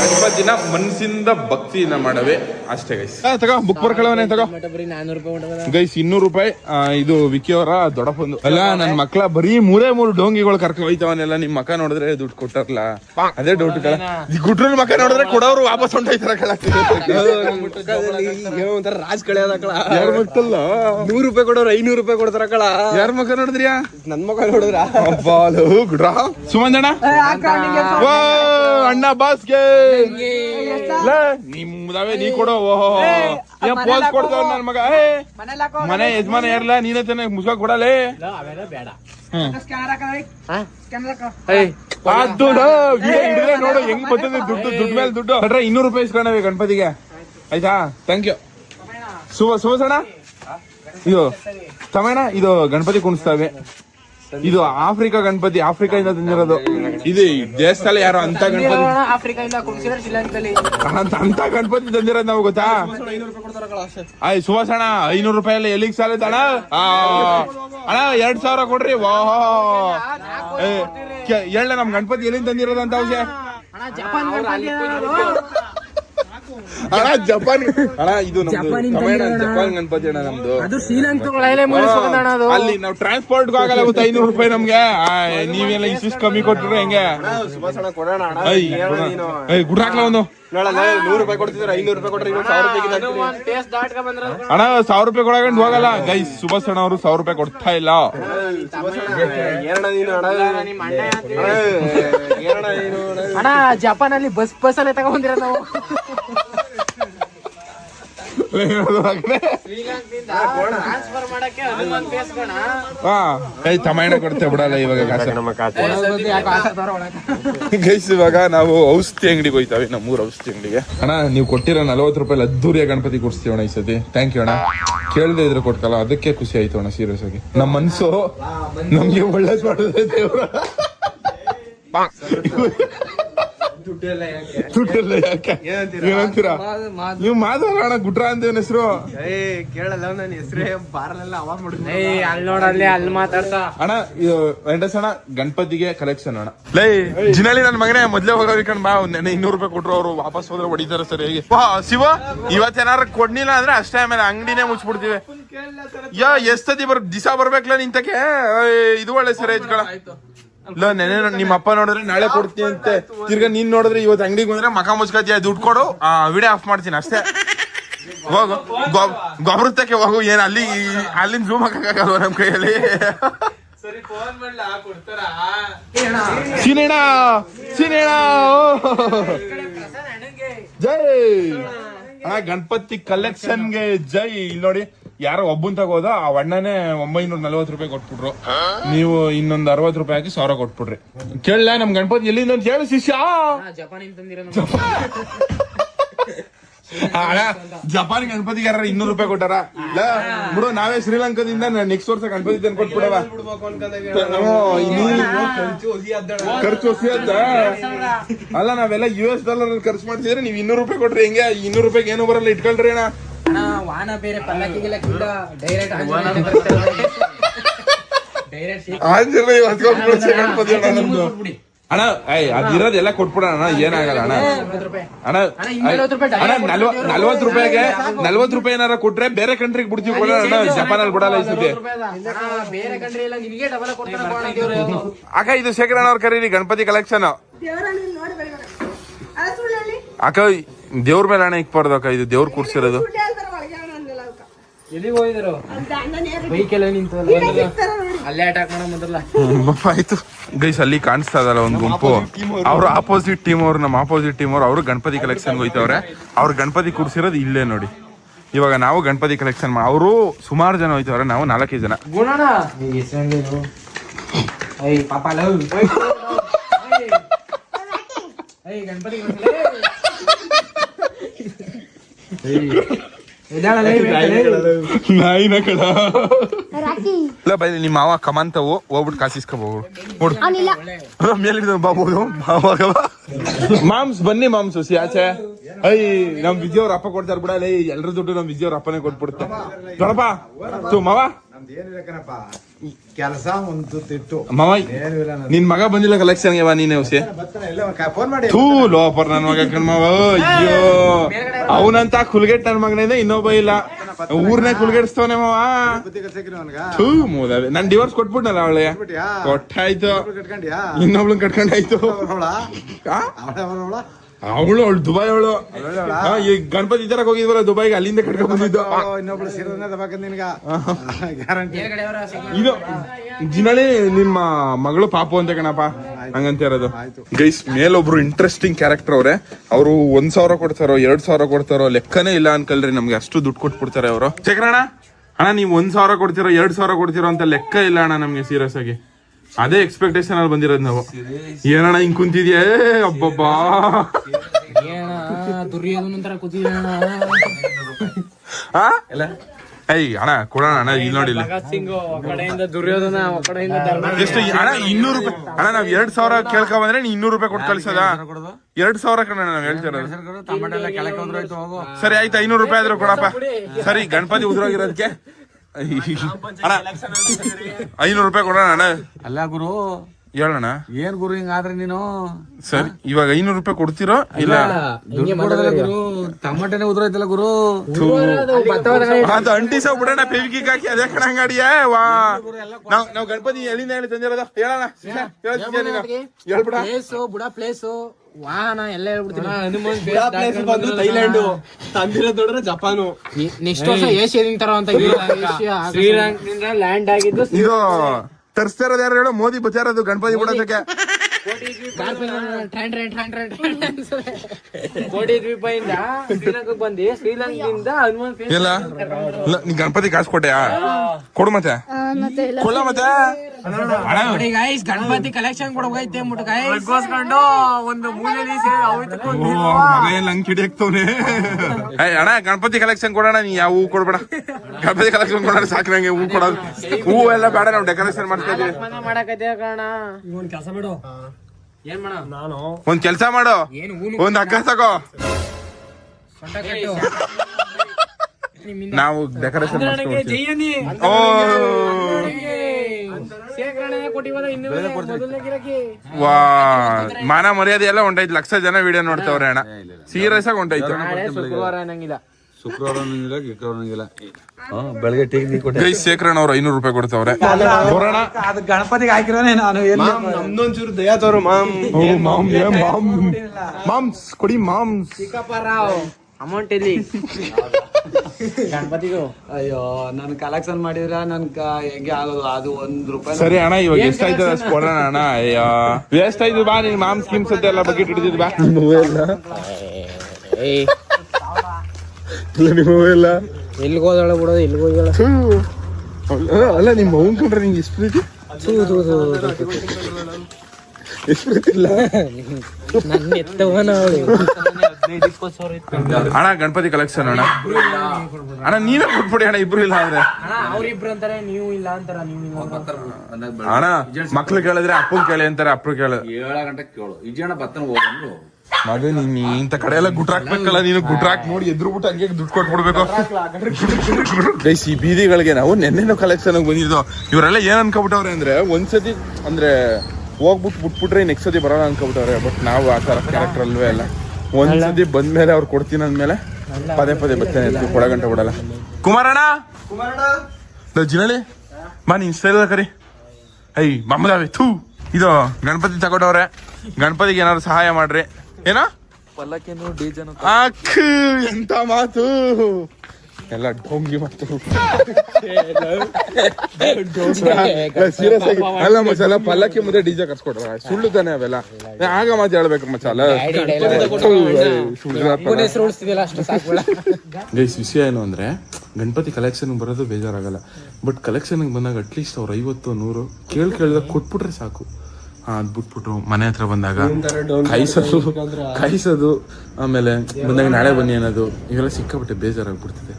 ಗಣಪತಿನ ಮನಸ್ಸಿಂದ ಭಕ್ತಿಯಿಂದ ಮಾಡವೆ. ಅಷ್ಟೇ ಗೈಸ್ ತಗೋ ಬುಕ್ ಬರ್ಕೊಳ್ಳವನೆ ತಗೋ. ಗೈಸ್ ಇನ್ನೂರು ರೂಪಾಯಿ ಇದು ವಿಕಿ ಅವರ ದೊಡ್ಡಪ್ಪಂದು. ಅಲ್ಲ ನನ್ನ ಮಕ್ಳ ಬರೀ ಮೂರೇ ಮೂರು ಡೋಂಗಿಗಳು ಕರ್ಕ ಹೋಯ್ತವನೆಲ್ಲ ನಿಮ್ ಮಕ್ಕ ನೋಡಿದ್ರೆ ದುಡ್ಡು ಕೊಟ್ಟಾರಲ್ಲ ಅದೇ ಡೌಟ್ ಕಳ ಈ ಗುಡ್ರನ್ ಮಕ ನೋಡಿದ್ರೆ ಕೊಡೋರು ವಾಪಸ್ ಹೊಂಟೈತಾರ ಕಳ ರಾಜ್ ಕಳೆಯೋದಕ್ಕಳ ಕಳ ಯಾರ ಮಕ್ಕಲ್ಲ ನೂರು ರೂಪಾಯಿ ಕೊಡೋರು ಐನೂರು ರೂಪಾಯಿ ಕೊಡ್ತಾರ ಕಳ ಯಾರ ಮಕ ನೋಡಿದ್ರಿಯಾ? ನನ್ ಮಗ ನೋಡಿದ್ರ? ಅಬ್ಬಾಲು ಗುಡ್ರ. ಸುಮಂದಣ್ಣ? ಓ ಅಣ್ಣ ಬಾಸ್ಗೆ. ಲೇ, ನಿಮ್ದಾವೆ ನೀ ಕೊಡೋ. ಓಹೋ ಏನ್ ಪೋಸ್ ಕೊಡ್ತಾವ ನನ್ ಮಗ. ಏ ಮನೆ ಯಜಮಾನ ಯಾರಲ್ಲ ನೀನೇ ತಾನೆ ಮುಸ್ಕ ಕೊಡಲೇ. ದುಡ್ಡು ಹಿಡಿದ್ರೆ ನೋಡು ಹೆಂಗ್ ಬರ್ತದೆ ದುಡ್ಡು ದುಡ್ಡು ಮೇಲೆ ದುಡ್ಡು. ಕಟ್ರೆ ಇನ್ನೂರು ರೂಪಾಯಿ ಇಸ್ಕೊಂಡವೆ ಗಣಪತಿಗೆ. ಆಯ್ತಾ. ಥ್ಯಾಂಕ್ ಯು ಸುವ ಸುವಸಣ ಇದು ಸಮಯನಾ ಇದು ಗಣಪತಿ ಕುಣಿಸ್ತಾವೆ. ಇದು ಆಫ್ರಿಕಾ ಗಣಪತಿ ಆಫ್ರಿಕಾದಿಂದ ತಂದಿರೋದು. ಇದು ದೇಶದಲ್ಲ ಯಾರೋ ಅಂತ ಗಣಪತಿ? ಅಂತ ಅಂತ ಗಣಪತಿ ತಂದಿರೋದು ನಾವು ಗೊತ್ತಾ? ಆಯ್ ಸುಭಾಷಣ ಐನೂರು ರೂಪಾಯಿ ಎಲ್ಲ ಎಲ್ಲಿಗೆ ಸಾಲ ಅಣ್ಣ? ಅಣ್ಣ ಎರಡ್ ಸಾವಿರ ಕೊಡ್ರಿ. ಓಹೋ ಹೇಳ ನಮ್ ಗಣಪತಿ ಎಲ್ಲಿಂದ ತಂದಿರೋದು ಅಂತ ಅಣ್ಣ ಜಪಾನ್ ಅಣ್ಣ ಇದು ನಮ್ದು ತಮಿಳ್ನಾಡು ಜಪಾನ್ ಗಣಪತಿ ಅಣ್ಣ ನಮ್ದು ಅಲ್ಲಿ ನಾವು ಟ್ರಾನ್ಸ್ಪೋರ್ಟ್ ಆಗಲ್ಲ ಗೊತ್ತಾ ಐನೂರು ರೂಪಾಯಿ ನಮ್ಗೆ ಆಯ್, ನೀವೆಲ್ಲ ಇಷ್ಟು ಕಮ್ಮಿ ಕೊಟ್ರೆ ಹೆಂಗೆ ಸುಭಾಷಣ ಕೊಡೋಣ ಅಣ್ಣ ಐ ಏನಣ್ಣ ನೀನು ಐ ಗುಡ್ರಾಕ್ಲ ಒಂದು ನೂರು ರೂಪಾಯಿ ಕೊಡ್ತಿದ್ರೆ ಐನೂರು ರೂಪಾಯಿ ಕೊಟ್ರೆ ಅಣ್ಣ ಸಾವಿರ ರೂಪಾಯಿ ಕೊಡಕೊಂಡು ಹೋಗಲ್ಲ ಗೈಸ್ ಸುಭಾಷ್ ಅಣ್ಣ ಅವರು ಸಾವಿರ ರೂಪಾಯಿ ಕೊಡ್ತಾ ಇಲ್ಲ ಏನಣ್ಣ ನೀನು ಅಣ್ಣ ಅಣ್ಣ, ಜಪಾನ್ ಅಲ್ಲಿ ಬಸ್ ಬಸ್ ಅಲ್ಲೇ ತಗೊಂಡಿರ ನಾವು ತಮಾಯಣ ಕೊಡ್ತೇವೆ ಬಿಡಲ್ಲ ಇವಾಗ ಗೈಸ್ ಇವಾಗ ನಾವು ಔಷಧಿ ಅಂಗಡಿಗೆ ಹೋಯ್ತಾವೆ ನಮ್ಮೂರ ಔಷಧಿ ಅಂಗಡಿಗೆ. ಅಣ್ಣ ನೀವು ಕೊಟ್ಟಿರೋ ನಲವತ್ತು ರೂಪಾಯಿ ಅದ್ದೂರಿಯ ಗಣಪತಿ ಕೊಡ್ಸ್ತೀವಿ ಅಣ್ಣ ಈ ಸತಿ. ಥ್ಯಾಂಕ್ ಯು ಅಣ್ಣ. ಕೇಳದೆ ಇದ್ರೆ ಕೊಡ್ತಲ್ಲ ಅದಕ್ಕೆ ಖುಷಿ ಆಯ್ತು ಅಣ್ಣ ಸೀರಿಯಸ್ ಆಗಿ. ನಮ್ಮ ಮನ್ಸು ನಮ್ಗೆ ಒಳ್ಳೇದ್ ಮಾಡೋದೇ ದೇವ್ರ. ದುಡ್ಡೆಲ್ಲ ಯಾಕೆ? ಏನಂತೀರಾ ನೀವು ಮಾತಾಡೋಣ ಗುಡ್ರ ಅಂತ ಹೆಸರು? ಏ ಕೇಳಲ್ಲ ನನ್ನ ಹೆಸರೇ ಅಲ್ಲಿ ನೋಡಲ್ಲಿ ಅಲ್ಲಿ ಮಾತಾಡ್ತಾ. ಅಣ್ಣ ಇದು ವೆಂಕಟೇಶ್ ಗಣಪತಿಗೆ ಕಲೆಕ್ಷನ್ ಅಣ್ಣ. ಲೈ ಜಿನಲ್ಲಿ ನನ್ನ ಮಗನೇ ಮೊದ್ಲೇ ಹೋಗೋರ್ ಕಣ್ ಬಾ ನೆನೆ ಇನ್ನೂರು ರೂಪಾಯಿ ಕೊಟ್ರು ಅವರು ವಾಪಸ್ ಹೋದ್ರೆ ಹೊಡಿತಾರೆ ಸರ್ ಹೇಗೆ? ವಾ ಶಿವ ಇವತ್ತೇನಾರ ಕೊಡ್ಲಿಲ್ಲ ಅಂದ್ರೆ ಅಷ್ಟೇ ಆಮೇಲೆ ಅಂಗಡಿನೇ ಮುಚ್ಬಿಡ್ತೀವಿ. ಯಾ ಎಷ್ಟದಿ ಬರ್ ದಿಸ ಬರ್ಬೇಕಲ್ಲ ನಿಂತಕ್ಕೆ? ಏಯ್, ಇದು ಒಳ್ಳೆ ಸರ್ ಏಜ್ಗಳ ಇಲ್ಲ ನೆನೆ ನಿಮ್ಮ ಅಪ್ಪ ನೋಡಿದ್ರೆ ನಾಳೆ ಕೊಡ್ತೀನಿ ಅಂತೆ. ತಿರ್ಗಾ ನೀನ್ ನೋಡಿದ್ರೆ ಇವತ್ತು ಅಂಗಡಿಗೆ ಬಂದ್ರೆ ಮಕ ಮುಚ್ಕತಿಯ ದುಡ್ಡು ಕೊಡು. ಆ ವಿಡಿಯೋ ಆಫ್ ಮಾಡ್ತೀನಿ ಅಷ್ಟೇ. ಹೋಗು. ಗೊಬ್ಬರತ್ತಕ್ಕೆ ಹೋಗು. ಏನ್ ಅಲ್ಲಿ ಅಲ್ಲಿಂದ ಜೂಮ್ ಹಾಕಕ್ಕಾಗಲ್ವ ನಮ್ ಕೈಯಲ್ಲಿ? ಸೀನೇಣ ಸೀನೇಣ ಜೈ. ಅಣ್ಣ ಗಣಪತಿ ಕಲೆಕ್ಷನ್ಗೆ ಜೈ. ಇಲ್ಲಿ ನೋಡಿ. ಯಾರೋ ಒಬ್ಬನ್ ತಗೋದ ಆ ಅಣ್ಣನೇ ಒಂಬೈನೂರ ನಲ್ವತ್ತು ರೂಪಾಯಿ ಕೊಟ್ಬಿಟ್ರು. ನೀವು ಇನ್ನೊಂದ್ ಅರವತ್ತು ರೂಪಾಯಿ ಹಾಕಿ ಸಾವಿರ ಕೊಟ್ಬಿಡ್ರಿ ಕೇಳಲ್ಲ ನಮ್ ಗಣಪತಿ ಎಲ್ಲಿಂದ ಅಂತ ಹೇಳು ಶಿಷ್ಯ. ಅಣ್ಣ ಜಪಾನ್ ಗಣಪತಿ ಯಾರು ಇನ್ನೂರು ರೂಪಾಯಿ ಕೊಟ್ಟಾರ? ಬಿಡು ನಾವೇ ಶ್ರೀಲಂಕಾದಿಂದ ನೆಕ್ಸ್ಟ್ ವರ್ಷ ಗಣಪತಿ ತಂದು ಕೊಟ್ಬಿಡವ. ಖರ್ಚು ಹೊಸಿ ಅಂತ ಅಲ್ಲ ನಾವೆಲ್ಲ ಯು ಎಸ್ ಡಾಲರ್ ಖರ್ಚು ಮಾಡ್ತಿದ್ರೆ ನೀವು ಇನ್ನೂರು ರೂಪಾಯಿ ಕೊಟ್ರಿ ಹೆಂಗೆ? ಇನ್ನೂರು ರೂಪಾಯಿಗೆ ಏನು ಬರಲ್ಲ ಇಟ್ಕೊಳ್ರಿ ಅಣ್ಣ. ವಾಹನ ಬೇರೆ ಪಲ್ಲಕ್ಕಿಗೆಲ್ಲ ಕೂಡ ಡೈರೆಕ್ಟ್ ಡೈರೆಕ್ಟ್ ಆಂಜನೇಯ ಹೊತ್ಕೊಂಡ್ಬಿಡು ಗಣಪತಿ ಅಣ್ಣ ನಮ್ದು. ಅಣ್ಣ ಏಯ್ ಅದಿರೋದೆಲ್ಲ ಕೊಟ್ಬಿಡೋಣ ಅಣ್ಣ ಏನಾಗಲ್ಲ ಅಣ್ಣ. ಅಣ್ಣ ಅಣ್ಣ ನಲ್ವ ನಲ್ವತ್ತು ರೂಪಾಯಿಗೆ ನಲ್ವತ್ತು ರೂಪಾಯಿ ಏನಾರ ಕೊಟ್ರೆ ಬೇರೆ ಕಂಟ್ರಿಗೆ ಬಿಡ್ತೀವಿ ಕೊಡ ಅಣ್ಣ. ಜಪಾನಲ್ಲಿ ಬಿಡಲ್ಲ ಈ ಸತಿ ಅಕ್ಕ ಇದು ಶೇಖರಣ್ಣ ಅವ್ರ ಕರೀರಿ ಗಣಪತಿ ಕಲೆಕ್ಷನ್ ಅಕ್ಕ ದೇವ್ರ ಮೇಲೆ ಹಣ ಇಕ್ಬಾರ್ದು ಅಕ್ಕ ಇದು ದೇವ್ರ ಕೂರ್ಸಿರೋದು. ಆಯ್ತು. ಗೈಸ್ ಅಲ್ಲಿ ಕಾಣಿಸ್ತಾ ಇದಲ್ಲ ಒಂದು ಗುಂಪು. ಅವ್ರ. ಆಪೋಸಿಟ್ ಟೀಮ್ ಅವ್ರು ನಮ್ಮ ಆಪೋಸಿಟ್ ಟೀಮ್ ಅವ್ರು ಅವರು ಗಣಪತಿ ಕಲೆಕ್ಷನ್ ಹೋಯ್ತವ್ರೆ. ಅವ್ರು ಗಣಪತಿ ಕೂರ್ಸಿರೋದು ಇಲ್ಲೇ ನೋಡಿ. ಇವಾಗ ನಾವು ಗಣಪತಿ ಕಲೆಕ್ಷನ್ ಅವರು ಸುಮಾರು ಜನ ಹೋಯ್ತವ್ರೆ ನಾವು ನಾಲ್ಕೈದು ಜನ. ಗಣಪತಿ ನಾಯಿನ ಕಡ ಇಲ್ಲ ಬೈ ನಿಮ್ಮ ಮಾವ ಕಮಂತವು ಹೋಗ್ಬಿಟ್ಟು ಕಾಸಿಸ್ಕೋಬಹುದು ನೋಡು. ಮೇಲಿದ್ದ ಬಾಬೋದು ಮಾವಾಗ ಮಾಮ್ಸ್ ಬನ್ನಿ ಮಾಮ್ಸ್ ಸಿ ಆಚೆ. ಐ ನಮ್ ವಿಜಯ್ ಅವ್ರ ಅಪ್ಪ ಕೊಡ್ತಾರೆ ಬಿಡ ಎಲ್ಲರೂ ಎಲ್ರ ದುಡ್ಡು ನಮ್ ವಿಜಯ್ ಅವ್ರ ಅಪ್ಪನೇ ಕೊಟ್ಬಿಡುತ್ತೆ. ಮಾವಾ ತು ಮಾವ. ಕೆಲಸ ಒಂದು ತಿಟ್ಟು. ಮಾವ ನಿನ್ ಮಗ ಬಂದಿಲ್ಲ ಕಲೆಕ್ಷನ್ಗೆ ಬಾ ನೀನೇ ಹುಸಿ ಫೋನ್ ಮಾಡಿ. ಥೂ ಲೋಪರ್ ನನ್ ಮಗ ಕಣ್ ಮಾವ ಅಯ್ಯೋ. ಅವನಂತ ಕುಲ್ಗೆಟ್ ನನ್ ಮಗನಿಂದ ಇನ್ನೊಬ್ಬ ಇಲ್ಲ. ಊರ್ನೇ ಕುಲ್ಗೆಡ್ಸ್ತವನೆ ಮಾವ. ಥೂ ಮೂದವೆ. ನಾನ್ ಡಿವೋರ್ಸ್ ಕೊಟ್ಬಿಟ್ನಲ್ಲ ಅವಳಿಗೆ ಕೊಟ್ಟಾಯ್ತು. ಇನ್ನೊಬ್ಳು ಇನ್ನೊಬ್ಳನ್ ಕಟ್ಕೊಂಡಾಯ್ತು. ಅವಳ ಆ? ಅವಳ ಅವಳು ಅವಳು ದುಬೈ ಅವಳು. ಈಗ ಈ ಗಣಪತಿ ತರಕ್ ಹೋಗಿದ್ವಲ್ಲ ದುಬೈಗೆ ಅಲ್ಲಿಂದ ಕಟ್ಕೊಂಡ್ ಬಂದಿದ್ದು. ಇನ್ನೊಬ್ಳು ಸೀರೆ ದಬಾಕಂದ್ ನಿನ್ಗ. ಗ್ಯಾರಂಟಿ. ಇದು ದಿನಳಿ ನಿಮ್ಮ ಮಗಳು ಪಾಪು ಅಂತ ಕಣಪ್ಪ. ಹಂಗಂತ ಇರೋದು. ಗೈಸ್ ಮೇಲೊಬ್ರು ಇಂಟ್ರೆಸ್ಟಿಂಗ್ ಕ್ಯಾರೆಕ್ಟರ್ ಅವ್ರೆ. ಅವರು ಒಂದ್ ಸಾವಿರ ಕೊಡ್ತಾರೋ ಎರಡ್ ಸಾವಿರ ಕೊಡ್ತಾರೋ ಲೆಕ್ಕನೇ ಇಲ್ಲ ಅನ್ಕಲ್ರಿ ನಮ್ಗೆ ಅಷ್ಟು ದುಡ್ಡು ಕೊಟ್ಬಿಡ್ತಾರೆ ಅವರು. ಚಕ್ರಣ ಅಣ್ಣ ನೀವು ಒಂದ್ ಸಾವಿರ ಕೊಡ್ತಿರೋ ಎರಡ್ ಸಾವಿರ ಕೊಡ್ತಿರೋ ಅಂತ ಲೆಕ್ಕ ಇಲ್ಲ ಅಣ್ಣ ನಮ್ಗೆ ಸೀರಿಯಸ್ ಆಗಿ. ಅದೇ ಎಕ್ಸ್ಪೆಕ್ಟೇಷನ್ ಅಲ್ಲಿ ಬಂದಿರೋದು ನಾವು. ಏನಣ್ಣ ಹಿಂಗ್ ಕುಂತಿದ್ಯೇ? ಅಬ್ಬಬ್ಬಾ? ಏಯ್ ಅಣ್ಣ ಕೊಡೋಣ ಅಣ್ಣ ಇಲ್ಲಿ ನೋಡಿ ಇಲ್ಲಿ. ಎಷ್ಟು ಅಣ್ಣ ಇನ್ನೂರು ರೂಪಾಯಿ ಅಣ್ಣ ನಾವ್ ಎರಡ್ ಸಾವಿರ ಕೇಳ್ಕೊ ಬಂದ್ರೆ ನೀ ಇನ್ನೂರು ರೂಪಾಯಿ ಕೊಟ್ಟು ಕಳ್ಸದ? ಎರಡ್ ಸಾವಿರ ಕಣ ನಾವ್ ಹೇಳ್ತಿರೋದು. ಸರಿ ಆಯ್ತು ಐನೂರು ರೂಪಾಯಿ ಆದ್ರೂ ಕೊಡಪ್ಪ. ಸರಿ ಗಣಪತಿ ಉದ್ರೋಗಿರೋದಕ್ಕೆ ಐನೂರು ರೂಪಾಯಿ ಕೊಡೋಣ ಅಣ್ಣ. ಅಲ್ಲ ಗುರು ಹೇಳೋಣ ಏನ್ ಗುರು ಹಿಂಗಾದ್ರೆ ನೀನು? ಸರಿ ಇವಾಗ ಐನೂರು ರೂಪಾಯಿ ಕೊಡ್ತಿರೋ ಇಲ್ಲ? ಟಮಾಟೆನೆ ಉದ್ರೈತಲ್ಲ ಗುರು ಅದು ಸಾವ್ ಬಿಡೋಣ ಫೆವಿಕಿಕ್ ಹಾಕಿ ಅದೇ ಕಣ ಅಂಗಡಿಯ ವಾ. ನಾವ್ ನಾವ್ ಗಣಪತಿ ಎಲ್ಲಿಂದ ಹೇಳಿ ತಂದಿರೋದ? ಹೇಳೋಣ ಹೇಳ್ಬಿಡ. ಪ್ಲೇಸು ಬುಡ ಪ್ಲೇಸು. ವಾಹನ ಎಲ್ಲ ಹೇಳ್ಬಿಡ್ತೀನಿ. ಬಂದು ಥೈಲ್ಯಾಂಡ್. ತಂದಿರೋ ದೊಡ್ಡ ಜಪಾನು. ನೆಕ್ಸ್ಟ್ ವರ್ಷ ಏಷ್ಯಾ ತರೋ ಅಂತ ಶ್ರೀಲಂಕಾದಿಂದ ಲ್ಯಾಂಡ್ ಆಗಿದ್ದು ಇದು ತರಿಸ್ತಾ ಇರೋದು ಯಾರು ಹೇಳೋ? ಮೋದಿ ಬಚಾರದು ಗಣಪತಿ ಬಿಡೋದಕ್ಕೆ. ಶ್ರೀಲಂಕಾಕ್ ಬಂದು. ಶ್ರೀಲಂಕಾದಿಂದ ಹನುಮಾನ್ face ಇಲ್ಲ. ಇಲ್ಲ ನೀ ಗಣಪತಿ ಕಾಸು ಕೊಟ್ಟೆಯಾ? ಕೊಡು ಮತ್ತೆ. ಕೊಡ ಮತ್ತೆ ಗಣಪತಿ ಕಲೆಕ್ಷನ್ ಕೊಡೋಗೈತೆ ಮುಟ್ಟು ಒಂದು ಮೂಲೆಯಲ್ಲಿ ಸೇರಿ ಕಿಡಿಯಾಕ್ತವ್ನೆ ಏಯ್ ಅಣ್ಣ ಗಣಪತಿ ಕಲೆಕ್ಷನ್ ಕೊಡೋಣ ನೀ ಯಾವ ಹೂ ಕೊಡ್ಬೇಡ. ಗಣಪತಿ ಕಲೆಕ್ಷನ್ ಕೊಡೋಣ ಸಾಕು ನಂಗೆ ಹೂ ಕೊಡೋದು. ಹೂ ಎಲ್ಲ ಬೇಡ ನಾವು ಡೆಕೋರೇಷನ್ ಮಾಡ್ತಾ ಇದ್ದೀವಿ ಮಾಡಕ್ಕೆ ಮಾಡಕತ್ತೆ ಕಾರಣ. ಕೆಲಸ ಬಿಡು. ಏನ್ ಮಾಡ? ನಾನು ಒಂದ್ ಕೆಲ್ಸ ಮಾಡು. ಏನು ಊನು ಒಂದ್ ಹಗ್ಗ ತಗೋ. ಸೊಂಟ ಕಟ್ಟು ನಾವು ಡೆಕೋರೇಷನ್ ಜೈಯನಿ ಓ ವಾ ಮಾನ ಮರ್ಯಾದೆ ಎಲ್ಲ ಉಂಟಾಯ್ತು ಲಕ್ಷ ಜನ ವಿಡಿಯೋ ನೋಡ್ತಾವ್ರೆ ಅಣ್ಣ. ಸೀರಿಯಸ್ ಆಗಿ ಹೊಂಟೈತು ನಾಳೆ ಶುಕ್ರವಾರ ಅನ್ನಂಗಿಲ್ಲ ಶುಕ್ರವಾರ ನಂಗಿಲ್ಲ ಗಿಕ್ರವಾರ ನಂಗಿಲ್ಲ ಬೆಳಗ್ಗೆ ಟೀಕ್ ನೀ ಕೊಟ್ಟೆ. ಗೈ ಶೇಖರಣ್ಣ ಅವ್ರು ಐನೂರು ರೂಪಾಯಿ ಕೊಡ್ತಾವ್ರೆ ಬರೋಣ ಅದು ಗಣಪತಿಗೆ ಹಾಕಿರೋನೆ ನಾನು ಎಲ್ಲಿ ನಮ್ದೊಂಚೂರು ದಯಾ ತೋರು ಮಾಮ್. ಓ, ಮಾಮ್ ಮಾಮ್ ಮಾಮ್ಸ್ ಕೊಡಿ ಮಾಮ್ಸ್. ಚಿಕ್ಕಪ್ಪ ರಾವ್ ಅಮೌಂಟ್ ಎಲ್ಲಿ? ಗಣಪತಿಗೂ? ಅಯ್ಯೋ ನಾನು ಕಲೆಕ್ಷನ್ ಮಾಡಿದ್ರ ನನ್ ಹೆಂಗೆ ಆಗೋದು? ಅದು ಒಂದ್ ರೂಪಾಯಿ ಸರಿ ಅಣ್ಣ ಇವಾಗ ಎಷ್ಟಾಯ್ತದ ಅಷ್ಟ್ ಕೊಡೋಣ ಅಣ್ಣ? ಅಯ್ಯೋ. ಎಷ್ಟಾಯ್ತು ಬಾ ನೀನ್ ಮಾಮ್ ಸ್ಕೀಮ್ಸ್ ಎಲ್ಲ ಬಗ್ಗೆ ಹಿಡಿದಿದ್ ಬಾ. ಇಲ್ಲ ಎಲ್ಲಿಗೆ ಹೋದಳ ಬಿಡೋದು ಎಲ್ಲಿಗೆ ಹೋದಳ ಅಲ್ಲ ನಿಮ್ಮ ಮೌನ್ ಕಂಡ್ರೆ ನಿಂಗೆ ಎಷ್ಟು ಪ್ರೀತಿ? ಎಷ್ಟು ಪ್ರೀತಿ ಇಲ್ಲ? ನನ್ನ ಎತ್ತವನ ಅವಳು. ಅಣ್ಣ ಗಣಪತಿ ಕಲೆಕ್ಷನ್ ಅಣ್ಣ. ಅಣ್ಣ ನೀನ ಕೊಟ್ಬಿಡಿ ಅಣ್ಣ ಇಬ್ರು ಇಲ್ಲ ಅಂದ್ರೆ. ಅಣ್ಣ ಅವ್ರಿಬ್ರು ಅಂತಾರೆ ನೀವು ಇಲ್ಲ ಅಂತಾರ ನೀವು ಇಲ್ಲ ಅಣ್ಣ ಮಕ್ಳು ಕೇಳಿದ್ರೆ ಅಪ್ಪು ಕೇಳಿ ಅಂತಾರೆ ಅಪ್ಪು ಕೇಳ. ಏಳ ಗಂಟೆ ಕೇಳು. ಇಜಣ ಬತ್ತನ ಹೋಗಂದ್ರು ಮಗ ನೀನ್ ಇಂತ ಕಡೆ ಎಲ್ಲ ಗುಟ್ರಾಕ್ಬೇಕಲ್ಲ ನೀನು ಗುಟ್ರಾಕ್ ನೋಡಿ ಎದ್ರು ಬಿಟ್ಟು ಹಂಗೆ ದುಡ್ಡು ಕೊಟ್ಬಿಡ್ಬೇಕು. ಗೈಸ್ ಈ ಬೀದಿಗಳಿಗೆ ನಾವು ನೆನ್ನೆನೋ ಕಲೆಕ್ಷನ್ ಬಂದಿದ್ದು ಇವರೆಲ್ಲ ಏನ್ ಅನ್ಕೊಬಿಟ್ಟವ್ರೆ ಅಂದ್ರೆ ಒಂದ್ಸತಿ ಅಂದ್ರೆ ಹೋಗ್ಬಿಟ್ಟು ಬಿಟ್ಬಿಟ್ರೆ ನೆಕ್ಸ್ಟ್ ಸತಿ ಬರೋಣ ಅನ್ಕೊಬಿಟ್ಟವ್ರೆ ಬಟ್ ನಾವು ಆ ತರ ಕ್ಯಾರೆಕ್ಟರ್ ಅಲ್ವೇ ಅಲ್ಲ. ಒಂದ್ಸತಿ ಬಂದ್ಮೇಲೆ ಅವ್ರು ಕೊಡ್ತೀನಿ ಅಂದ್ಮೇಲೆ ಪದೇ ಪದೇ ಬರ್ತೇನೆ ಕೊಡಗಂಟ ಕೊಡ ಬಿಡಲ್ಲ. ಕುಮಾರಣ್ಣ? ಜಿನಳಿ ಬಾ ನೀನ್ ಸ್ಟೈಲ್ ಕರಿ. ಐ ಮಮ್ಮದಾವೆ ಥೂ. ಇದು ಗಣಪತಿ ತಗೊಂಡವ್ರೆ ಗಣಪತಿಗೆ ಏನಾದ್ರು ಸಹಾಯ ಮಾಡ್ರಿ. ಏನ? ಪಲ್ಲಕ್ಕಿನು ಡಿಜೆನು ಅಕ್ಕ ಎಂತ ಮಾತು? ಎಲ್ಲ ಡೊಂಗಿ ಮಾತು. ಸೀರಿಯಸ್ ಆಗಿ ಅಲ್ಲ ಮಸಾಲ ಪಲ್ಲಕ್ಕಿ ಮುಂದೆ ಡಿಜೆ ಕರ್ಸ್ಕೊಟ್ರ. ಸುಳ್ಳು ತಾನೆ ಅವೆಲ್ಲ. ಆಗ ಮಾತು ಹೇಳ್ಬೇಕು ಮಸಾಲ ಹೆಸರು ಉಳಿಸ್ತಿದಿಲ್ಲ ಅಷ್ಟು ಸಾಕು ಗೈಸ್ ವಿಷಯ ಏನು ಅಂದ್ರೆ ಗಣಪತಿ ಕಲೆಕ್ಷನ್ ಬರೋದು ಬೇಜಾರಾಗಲ್ಲ. ಬಟ್ ಕಲೆಕ್ಷನ್ ಬಂದಾಗ ಅಟ್ಲೀಸ್ಟ್ ಅವ್ರ ಐವತ್ತು ನೂರು ಕೇಳ್ ಕೇಳಿದಾಗ ಕೊಟ್ಬಿಟ್ರೆ ಸಾಕು. ಹಾ ಅದ್ ಬಿಟ್ಬಿಟ್ಟು ಮನೆ ಹತ್ರ ಬಂದಾಗ ಕಾಯಿಸೋದು ಕಾಯಿಸೋದು ಆಮೇಲೆ ಬಂದಾಗ ನಾಳೆ ಬನ್ನಿ ಅನ್ನೋದು ಇವೆಲ್ಲ ಸಿಕ್ಕಾಪಟ್ಟೆ ಬೇಜಾರಾಗ್ಬಿಡ್ತದೆ.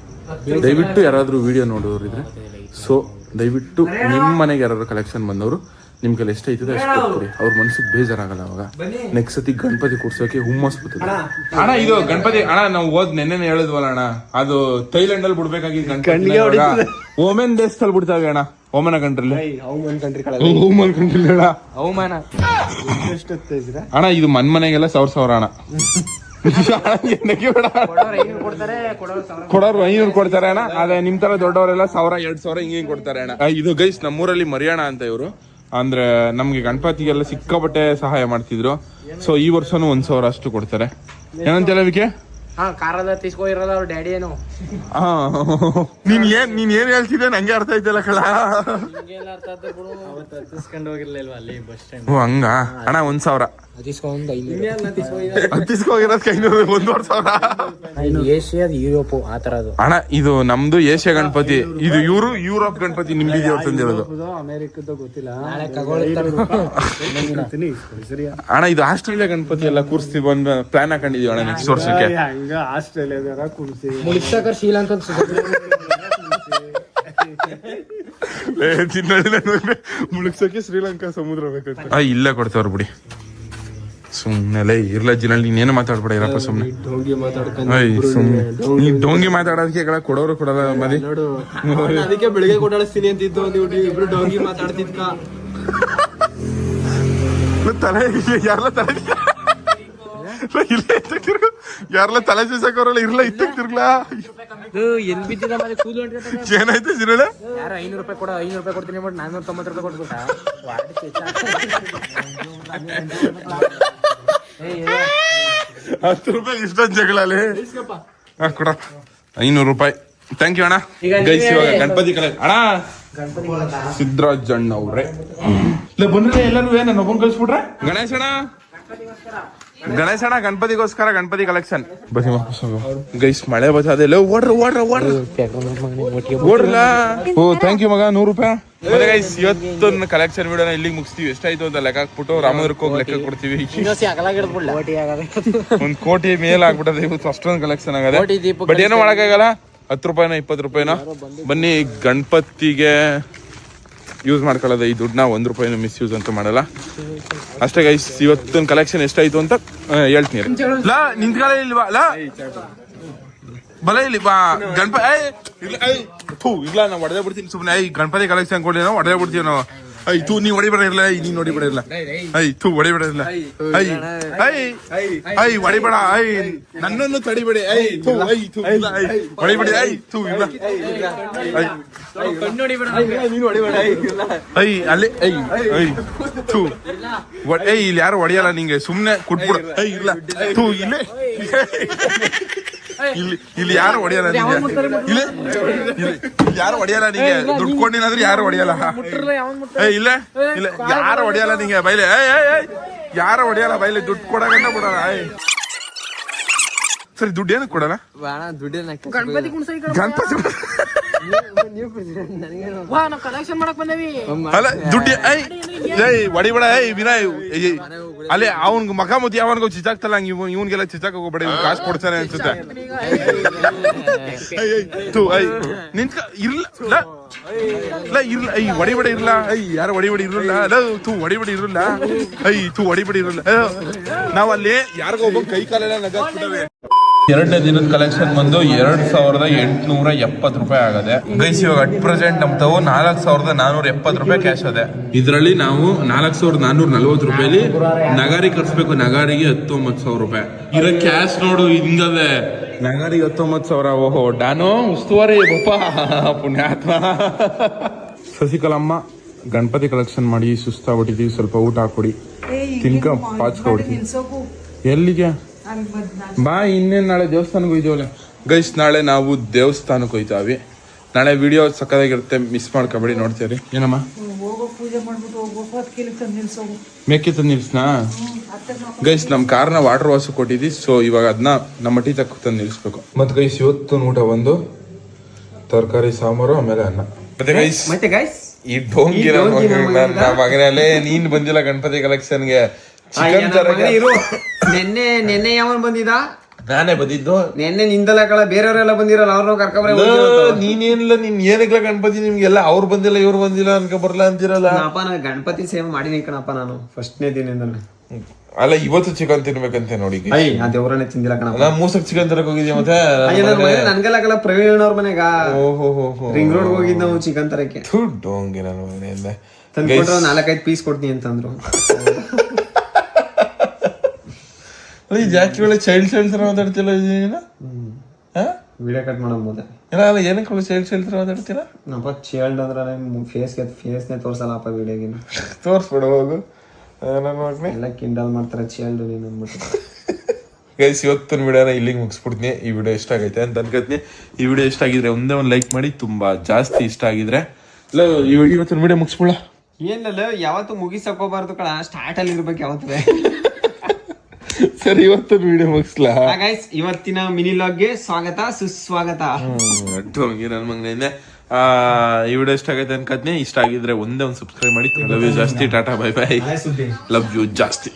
ದಯವಿಟ್ಟು ಯಾರಾದರೂ ವಿಡಿಯೋ ನೋಡೋರು ಇದ್ರೆ ಸೊ ದಯವಿಟ್ಟು ನಿಮ್ಮ ಮನೆಗೆ ಯಾರಾದ್ರು ಕಲೆಕ್ಷನ್ ಬಂದವರು ನಿಮ್ ಕೈಲಿ ಎಷ್ಟೈತದೆ ಅಷ್ಟು ಕೊಡ್ತೀರಿ. ಅವ್ರ ಮನ್ಸಿಗೆ ಬೇಜಾರಾಗಲ್ಲ ಅವಾಗ. ನೆಕ್ಸ್ಟ್ ಸತಿ ಗಣಪತಿ ಕೂರ್ಸೋಕೆ ಹುಮ್ಮಸ್ ಬರ್ತದೆ ಅಣ್ಣ. ಇದು ಗಣಪತಿ ಅಣ್ಣ ನಾವು ಓದ್ ನೆನ್ನೆ ಹೇಳಿದ್ವಲ್ಲ ಅಣ್ಣ. ಅದು ಥೈಲ್ಯಾಂಡ್ ಅಲ್ಲಿ ಬಿಡ್ಬೇಕಾಗಿ ಓಮೆನ್ ದೇಶದಲ್ಲಿ ಬಿಡ್ತಾವೆ ಅಣ್ಣ. ಓಮನ ಕಂಟ್ರಿ ಓಮನ್ ಕಂಟ್ರಿ ಅಣ್ಣ. ಅವಮಾನ ಅಣ್ಣ ಇದು ಮನ್ ಮನೆಗೆಲ್ಲ ಸಾವಿರ ಸಾವಿರ ಅಣ್ಣ. ಏನಕ್ಕೆ ಬೇಡ? ಕೊಡ್ತಾರೆ ಕೊಡೋರು ಸಾವಿರ ಕೊಡೋರು ಐನೂರು ಕೊಡ್ತಾರೆ ಅಣ್ಣ. ಅದೇ ನಿಮ್ ತರ ದೊಡ್ಡವರೆಲ್ಲ ಸಾವಿರ ಎರಡ್ ಸಾವಿರ ಹಿಂಗೆ ಕೊಡ್ತಾರೆ ಅಣ್ಣ. ಇದು ಗೈಸ್ ನಮ್ಮೂರಲ್ಲಿ ಮರಿಯಾಣ ಅಂತ ಇವರು. ಅಂದ್ರೆ ನಮ್ಗೆ ಗಣಪತಿಗೆಲ್ಲ ಸಿಕ್ಕಾಪಟ್ಟೆ ಸಹಾಯ ಮಾಡ್ತಿದ್ರು. ಸೊ ಈ ವರ್ಷನು ಒಂದ್ ಸಾವಿರ ಅಷ್ಟು ಕೊಡ್ತಾರೆ. ಏನಂತೇಳ ಆ, ನೀನ್ ಏನ್ ನೀನ್ ಏನ್ ಹೇಳ್ತಿದ್ದೆ ನಂಗೆ ಅರ್ಥ ಆಯ್ತಲ್ಲ ಕಳ ಹಂಗ? ಅಣ್ಣ ಒಂದ್ ಸಾವಿರ. ತಿಸ್ಕೊಂಡು ಐನೂರು ಹತ್ತಿಸ್ಕೋಗಿರೋದಕ್ಕೆ ಐನೂರು ಒಂದೂವರೆ ಸಾವಿರ ಏಷ್ಯಾದ ಯುರೋಪ್ ಆ ಥರದ್ದು ಅಣ್ಣ ಇದು ನಮ್ದು ಏಷ್ಯಾ ಗಣಪತಿ ಇದು ಇವರು ಯುರೋಪ್ ಗಣಪತಿ ನಿಮ್ಗೆ ಬೀದಿ ಅವ್ರು ತಂದಿರೋದು ನಾಳೆ ಗೊತ್ತಿಲ್ಲ ಅಣ್ಣ ಇದು ಆಸ್ಟ್ರೇಲಿಯಾ ಗಣಪತಿ ಎಲ್ಲ ಕೂರಿಸ್ತೀವಿ ಒಂದ್ ಪ್ಲಾನ್ ಹಾಕೊಂಡಿದೀವಿ ಅಣ್ಣ ನೆಕ್ಸ್ಟ್ ವರ್ಷಕ್ಕೆ. ಮುಳಿಸಕರ್ ಶ್ರೀಲಂಕ ಅಂತ ಸಿಗುತ್ತೆ. ಮುಳುಗ್ಸಕ್ಕೆ ಶ್ರೀಲಂಕಾ ಸಮುದ್ರ ಬೇಕು ಇಲ್ಲ ಕೊಡ್ತಾವ್ರ ಬಿಡಿ. ಸುಮ್ನೆಲೆ ಇರ್ಲ ಜಿನಲ್ಲಿ ನೀನೇನು ಮಾತಾಡ್ಬೇಡ ಇರಪ್ಪ ಸುಮ್ನೆ. ಐ, ಸುಮ್ನೆ. ನೀ ಡೋಂಗಿ ಮಾತಾಡೋದಕ್ಕೆ ಕೇಳ ಕೊಡೋರು ಕೊಡಲ್ಲ ಮದಿ. ಅದಕ್ಕೆ ಬೆಳಿಗ್ಗೆ ಅಂತ ಇದ್ದು ನೀವು ಇಬ್ರು ಡೋಂಗಿ ಮಾತಾಡ್ತಿದ್ಕ. ತಲೆ ಯಾರಲ್ಲ ತಲೆ ಇಲ್ಲೇ ಇತ್ತಕ್ ತಿರ್ಗು ಯಾರಲ್ಲ ತಲೆ ಚೀಸಕೋರಲ್ಲ ಇರ್ಲ ಇರಲ್ಲ ತಿರ್ಗ್ಲಾ ಇದು ಎಲ್ಲಿ ಬಿದ್ದಿದ ಮತ್ತೆ ಕೂದಲು. ಏನಾಯ್ತು ಜಿರಳೆ? ಯಾರು ಐನೂರು ರೂಪಾಯಿ ಕೊಡ ಐನೂರು ರೂಪಾಯಿ ಕೊಡ್ತೀನಿ ಬಟ್ ನಾನ್ನೂರ ತೊಂಬತ್ತು ರೂಪಾಯಿ ಕೊಟ್ಬಿಟ್ಟ? *laughs* ಹತ್ತು ರೂಪಾಯಿ ಇಷ್ಟೊಂದು ಜಗಳಲ್ಲಿ ಹಾ ಕೊಡ ಐನೂರು ರೂಪಾಯಿ. ಥ್ಯಾಂಕ್ ಯು ಅಣ್ಣ. ಗೈಸ್ ಇವಾಗ ಗಣಪತಿ ಕಲೆ ಅಣ್ಣ. ಸಿದ್ದರಾಜ್ ಅಣ್ಣ ಅವ್ರೆ ಇಲ್ಲ ಬಂದ್ರೆ ಎಲ್ಲರೂ ನನ್ನ ಒಬ್ಬನ್ ಕಳ್ಸ್ಬಿಟ್ರೆ? ಗಣೇಶ ಅಣ್ಣ ಗಣೇಶ್ ಅಣ್ಣ ಗಣಪತಿಗೋಸ್ಕರ ಗಣಪತಿ ಕಲೆಕ್ಷನ್ ಬಸಿ ಗೈಸ್ ಮಳೆ ಬರ್ತದೆ ಓಡ್ರಿ ಓಡ್ರ ಓಡ್ರ. ಓಡ್ರಲ್ಲ. ಓ ಥ್ಯಾಂಕ್ ಯು ಮಗ ನೂರು ರೂಪಾಯಿ. ಮತ್ತೆ ಗೈಸ್ ಇವತ್ತೊಂದು ಕಲೆಕ್ಷನ್ ವಿಡಿಯೋ ಇಲ್ಲಿಗೆ ಮುಗಿಸ್ತೀವಿ. ಎಷ್ಟಾಯ್ತು ಅಂತ ಲೆಕ್ಕ ಹಾಕ್ಬಿಟ್ಟು ರಾಮದುರ್ಗ ಹೋಗಿ ಲೆಕ್ಕ ಕೊಡ್ತೀವಿ. ಒಂದ್ ಕೋಟಿ ಮೇಲ್ ಆಗ್ಬಿಟ್ಟದೆ. ಇವತ್ತು ಅಷ್ಟೊಂದು ಕಲೆಕ್ಷನ್ ಆಗದೆ. ಬಟ್ ಏನೋ ಮಾಡಕ್ಕಾಗಲ್ಲ. ಹತ್ತು ರೂಪಾಯಿನ ಇಪ್ಪತ್ತು ರೂಪಾಯಿನ. ಬನ್ನಿ ಗಣಪತಿಗೆ. ಯೂಸ್ ಮಾಡ್ಕೊಳ್ಳೋದು ಈ ದುಡ್ಡನ್ನ ಒಂದು ರೂಪಾಯಿನ ಮಿಸ್ ಯೂಸ್ ಅಂತ ಮಾಡಲ್ಲ. ಅಷ್ಟೇ ಗೈಸ್ ಇವತ್ತಿನ ಕಲೆಕ್ಷನ್ ಎಷ್ಟಾಯ್ತು ಅಂತ ಹೇಳ್ತೀನಿ. ಲಾ, ನಿಂತ್ಕೊಳ್ಳ ಇಲ್ವಾ? ಲಾ. ಬಲ ಬಾ. ಗಣಪ ಏಯ್, ಇಲ್ಲ ಇಲ್ಲ ನಾವು ಹೊಡೆದೇ ಬಿಡ್ತೀನಿ. ಸುಮ್ಮನೆ ಐ ಗಣಪತಿ ಕಲೆಕ್ಷನ್ ಕೊಡಿ ನಾವು ಹೊಡೆದೇ ಬಿಡ್ತೀವಿ ನಾವು? ಐ ತೂ ನೀ ಹೊಡಿಬೇಡ ಐ ನೀನ್ ಹೊಡಿಬೇಡ ಇರಲ್ಲ ಐ ತೂ ಹೊಡಿಬೇಡ ಇರಲ್ಲ ಐ ಐ ಐ ಹೊಡಿಬೇಡ ಐ ನನ್ನನ್ನು ತಡಿಬೇಡಿ ಐ ಥೂ ಐ ಥೂ ಇಲ್ಲ ಐ. ಹೊಡಿಬೇಡಿ ಐ ಥೂ ಇಲ್ಲ. ಐ. ಅಲ್ಲಿ ಐ ಐ ಥೂ. ಐ ಇಲ್ಲಿ ಯಾರು ಹೊಡಿಯಲ್ಲ ನಿಂಗೆ? ಸುಮ್ನೆ ಕುಟ್ಬಿಡು. ಐ ಇಲ್ಲ ಥೂ ಇಲ್ಲೇ. ಇಲ್ಲಿ ಇಲ್ಲಿ ಯಾರು ಹೊಡೆಯಲ್ಲ ನಿಂಗೆ? ಇಲ್ಲಿ ಇಲ್ಲಿ ಯಾರು ಹೊಡೆಯಲ್ಲ ನಿಂಗೆ? ದುಡ್ಡು ಕೊಟ್ಟಿನಾದ್ರೆ ಯಾರು ಹೊಡೆಯಲ್ಲ ಏ ಇಲ್ಲ ಇಲ್ಲ ಯಾರು ಹೊಡೆಯಲ್ಲ ನಿಂಗೆ? ಬೈಲೆ ಏ ಯಾರು ಹೊಡೆಯಲ್ಲ ಬೈಲೆ? ದುಡ್ಡು ಕೊಡಗಂತ ಬಿಡಲ್ಲ ಸರಿ ದುಡ್ಡು ಏನಕ್ಕೆ ಕೊಡಲ್ಲ ಗಣಪತಿ ವಾ ನಾವ್ ಕಲೆಕ್ಷನ್ ಮಾಡಕ್ ಬಂದೇವಿ. ಅಲ್ಲ ದುಡ್ಡು ಏಯ್ ಏಯ್ ವಿನಯ್ ಏಯ್, ಅಲ್ಲೇ ಅವನ್ಗೆ ಮಕ ಮುತ್ತಿ ಯಾವನ್ಗೋ ಚಿಚಾಕ್ತಲ್ಲ ಹಂಗ ಇವ್ ಇವನ್ಗೆಲ್ಲ ಚಿಚಾಕ್ ಹೋಗ್ಬೇಡ ಇವ್ನ್ ಕಾಸು ಕೊಡ್ತಾನೆ ಅನ್ಸುತ್ತೆ. ಅಯ್ಯೋ ಥು, ಏಯ್, ನಿಂತ್ಕ ಇರ್ಲ ಇಲ್ಲ ಇಲ್ಲ ಇರ್ಲ ಐ ಹೊಡಿಬೇಡ ಇರ್ಲ ಐ ಯಾರು ಹೊಡಿಬೇಡಿ ಇರಲ್ಲ ಅಲ್ಲ ತೂ ಹೊಡಿಬೇಡಿ ಇರಲ್ಲ ಐ ತೂ ಹೊಡಿಬೇಡಿ ಇರಲ್ಲ ನಾವು ಅಲ್ಲಿ ಯಾರಿಗೋ ಒಬ್ಬ ಕೈ ಕಾಲೆಲ್ಲ ನಗಾಕ್ಬಿಟ್ಟವೆ. ಎರಡನೇ ದಿನದ ಕಲೆಕ್ಷನ್ ಬಂದು ಎರಡ್ ಸಾವಿರದ ಎಂಟುನೂರ ಎಪ್ಪತ್ತು ರೂಪಾಯಿ ಆಗದೆ ಗೈಸ್ ಇವಾಗ ಅಟ್ ಪ್ರೆಸೆಂಟ್ ನಮ್ ತಾವು ನಾಲ್ಕು ಸಾವಿರದ ನಾನೂರ ಎಪ್ಪತ್ತು ರೂಪಾಯಿ ಕ್ಯಾಶ್ ಅದೇ. ಇದರಲ್ಲಿ ನಾವು ನಾಲ್ಕು ಸಾವಿರದ ನಾನೂರ ನಲ್ವತ್ತು ರೂಪಾಯಿ ನಗಾರಿ ಕಟ್ಸ್ಬೇಕು ನಗಾರಿಗೆ ಹತ್ತೊಂಬತ್ತು ಸಾವಿರ ರೂಪಾಯಿ. ಇರೋ ಕ್ಯಾಶ್ ನೋಡು ಹಿಂಗದೆ. ನಗಾರಿಗೆ ಹತ್ತೊಂಬತ್ತು ಸಾವಿರ ಓಹೋ ಡಾನು ಉಸ್ತುವಾರಿ ಬಪ್ಪ ಪುಣ್ಯಾತ್ಮ. ಸಸಿಕಲಮ್ಮ ಗಣಪತಿ ಕಲೆಕ್ಷನ್ ಮಾಡಿ ಸುಸ್ತಾಗ್ಬಿಟ್ಟಿದೀವಿ ಸ್ವಲ್ಪ ಊಟ ಹಾಕೊಡಿ ತಿನ್ಕ ಪಾಚ್ಕೊಡಿ ಎಲ್ಲಿಗೆ? ಬಾ ಇನ್ನೇನು ನಾಳೆ ದೇವಸ್ಥಾನಕ್ಕೆ ಹೋಯ್ತೀವಲ್ಲ ಗೈಸ್ ನಾಳೆ ನಾವು ದೇವಸ್ಥಾನಕ್ಕೆ ಹೋಯ್ತಾವಿ ನಾಳೆ ವಿಡಿಯೋ ಸಕ್ಕದಾಗಿರುತ್ತೆ ಮಿಸ್ ಮಾಡ್ಕೊಬೇಡಿ ನೋಡ್ತೀರಿ ಏನಮ್ಮ ಮೇಕೆ ತಂದು ನಿಲ್ಸ್ನಾ ಗೈಸ್ ನಮ್ಮ ಕಾರ್ನ ವಾಟರ್ ವಾಶ್ ಕೊಟ್ಟಿದ್ದಿ ಸೊ ಇವಾಗ ಅದನ್ನ ನಮ್ಮ ಮಟ್ಟಿ ತಕ್ಕ ತಂದು ನಿಲ್ಸ್ಬೇಕು ಮತ್ತು ಗೈಸ್ ಇವತ್ತು ಊಟ ಒಂದು ತರಕಾರಿ ಸಾಂಬಾರು ಆಮೇಲೆ ಅನ್ನ ಮತ್ತೆ ಗೈಸ್ ಮತ್ತೆ ಗೈಸ್ ಈ ಡೋಂಗಿ ನನ್ನ ಮಗನಲ್ಲೇ ನೀನ್ ಬಂದಿಲ್ಲ ಗಣಪತಿ ಕಲೆಕ್ಷನ್ಗೆ ಚಿಕನ್ ಇರು. *laughs* ನೆನ್ನೆ ನೆನ್ನೆ ಯಾವನ್ ಬಂದಿದ ನಾನೇ ಬಂದಿದ್ದು. ನಿನ್ನೆ ನಿಂದಲ್ಲ ಕಳ ಬೇರೆಯವರೆಲ್ಲ ಬಂದಿರಲ್ಲ ಅವ್ರನ್ನ ಕರ್ಕೊಂಡ್ರೆ ನೀನೇನಿಲ್ಲ ನಿನ್ ಏನಕ್ಲ ಗಣಪತಿ ನಿಮ್ಗೆಲ್ಲ? ಅವ್ರು ಬಂದಿಲ್ಲ ಇವ್ರು ಬಂದಿಲ್ಲ ಅನ್ಕ ಬರ್ಲ ಅಂತಿರಲ್ಲ? ಅಪ್ಪ ನಾನು ಗಣಪತಿ ಸೇವೆ ಮಾಡಿನಿ ಕಣಪ್ಪ ನಾನು ಫಸ್ಟ್ನೇ ದಿನ ಅಲ್ಲ ಇವತ್ತು ಚಿಕನ್ ತಿನ್ಬೇಕಂತೆ ನೋಡಿ ಅಯ್ಯ ಆ ದೇವ್ರನ್ನೇ ತಿಂದಿಲ್ಲ ಕಣಪ್ಪ. ನಾ ಮೂಸಕ್ ಚಿಕನ್ ತರಕ್ ಹೋಗಿದ್ದೆ ಮತ್ತೆ? ನನ್ಗೆಲ್ಲ ಕಲ ಪ್ರವೀಣ್ ಅವ್ರ ಮನೆಗ? ರಿಂಗ್ ರೋಡ್ ಹೋಗಿದ್ ನಾವು ಚಿಕನ್ ತರಕ್ಕೆ. ದುಡ್ಡು ಹಂಗೆ ನಾನು ಮನೆಯಿಂದ ತಂದ್ಕೊಟ್ರು ನಾಲ್ಕೈದು ಪೀಸ್ ಕೊಡ್ತೀನಿ ಅಂತಂದ್ರು. *laughs* ಈ ಜಾಸ್ತಿ ವೇಳೆ ಚೈಲ್ಡ್ ಚೈಲ್ಡ್ ತರ ಮಾತಾಡ್ತಿಲ್ಲ ವಿಡಿಯೋ ಕಟ್ ಮಾಡೋ ಮುಂದೆ. ಏನಲ್ಲ ಏನಕ್ಕೆ ಒಳ್ಳೆ ಚೈಲ್ಡ್ ಚೈಲ್ಡ್ ತರ ಮಾತಾಡ್ತೀರಾ ನಪ್ಪ ಚೈಲ್ಡ್ ಅಂದ್ರೆ ಫೇಸ್ಗೆ ಫೇಸ್ನೇ ತೋರ್ಸಲ್ಲ ಅಪ್ಪ ವಿಡಿಯೋಗಿನ *laughs* ತೋರಿಸ್ಬಿಡು ಹೋಗು. ನನ್ನ ಮಗನೇ. ಎಲ್ಲ ಕಿಂಡಲ್ ಮಾಡ್ತಾರೆ ಚೈಲ್ಡ್ ನೀನು ಅಂದ್ಬಿಟ್ಟು. ಗೈಸ್ ಇವತ್ತಿನ ವಿಡಿಯೋನ ಇಲ್ಲಿಗೆ ಮುಗಿಸ್ಬಿಡ್ತೀನಿ. ಈ ವಿಡಿಯೋ ಇಷ್ಟ ಆಗೈತೆ ಅಂತ ಅನ್ಕೋತೀನಿ. ಈ ವಿಡಿಯೋ ಇಷ್ಟ ಆಗಿದ್ರೆ ಒಂದೇ ಒಂದು ಲೈಕ್ ಮಾಡಿ ತುಂಬ ಜಾಸ್ತಿ ಇಷ್ಟ ಆಗಿದ್ರೆ. ಇಲ್ಲ ಇವ- ಇವತ್ತಿನ ವಿಡಿಯೋ ಮುಗಿಸ್ಬಿಡ ಏನಿಲ್ಲ ಯಾವತ್ತು ಮುಗಿಸಕೋಬಾರ್ದು ಕಣ. ಸ್ಟಾರ್ಟ್ ಅಲ್ಲಿ ಇರ್ಬೇಕು ಯಾವತ್ತೇ. ಸರಿ ಇವತ್ತು ವಿಡಿಯೋ ಮುಗಿಸ್ಲಾ? ಗೈಸ್ ಇವತ್ತಿನ ಮಿನಿ ಲಾಗ್ಗೆ ಸ್ವಾಗತ ಸುಸ್ವಾಗತ. ನನ್ನ ಮಗನಿಂದ. ಈ ವಿಡಿಯೋ ಇಷ್ಟ ಆಗೈತೆ ಅನ್ಕತ್ನೆ ಇಷ್ಟ ಆಗಿದ್ರೆ ಒಂದೇ ಒಂದು ಸಬ್ಸ್ಕ್ರೈಬ್ ಮಾಡಿ. ಲವ್ ಯು ಜಾಸ್ತಿ tata bye bye love you ಜಾಸ್ತಿ.